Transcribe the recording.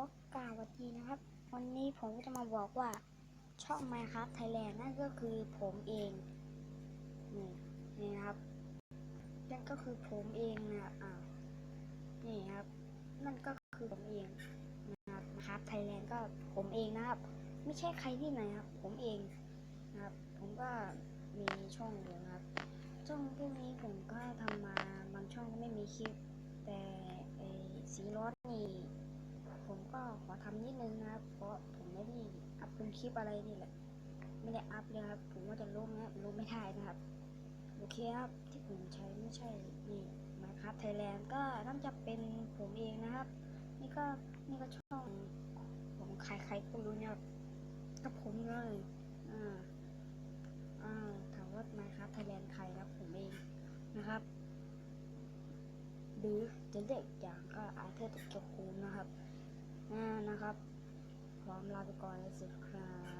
อกล่าววัสดีนะครับ วันนี้ผมก็จะมาบอกว่าช่อง Minecraft Thailand นั่นก็คือผมเองนี่นี่นะครับนั่นก็คือผมเองนะอ่านี่ครับ นั่นก็คือผมเองนะครับนะครับ Thailand ก็ผมเองนะครับ ไม่ใช่ใครที่ไหนครับ ผมเองนะครับ ผมก็มีช่องอยู่นะครับช่องพวกนี้ผมก็ทำมา ก็ขอทำนิดนึงนะครับ เพราะผมไม่ได้อัพเป็นคลิปอะไรนี่แหละ ไม่ได้อัพเลยครับ ผมว่าจะลงนะลงไม่ได้นะครับ โอเคครับ ที่ผมใช้ไม่ใช่ นี่มาครับไทยแลนด์ก็น่าจะเป็นผมเองนะครับ นี่ก็นี่ก็ช่องผมใครใครก็รู้เนี่ยก็ผมเลย อ่า อ่าถามว่ามาครับไทยแลนด์ใครครับผมเองนะครับหรือจะเรียกอีกอย่างก็อาเธอร์ตะเกียบคูนะครับ อ่านะครับ พร้อ มลาไปก่อนแล้วสิครับ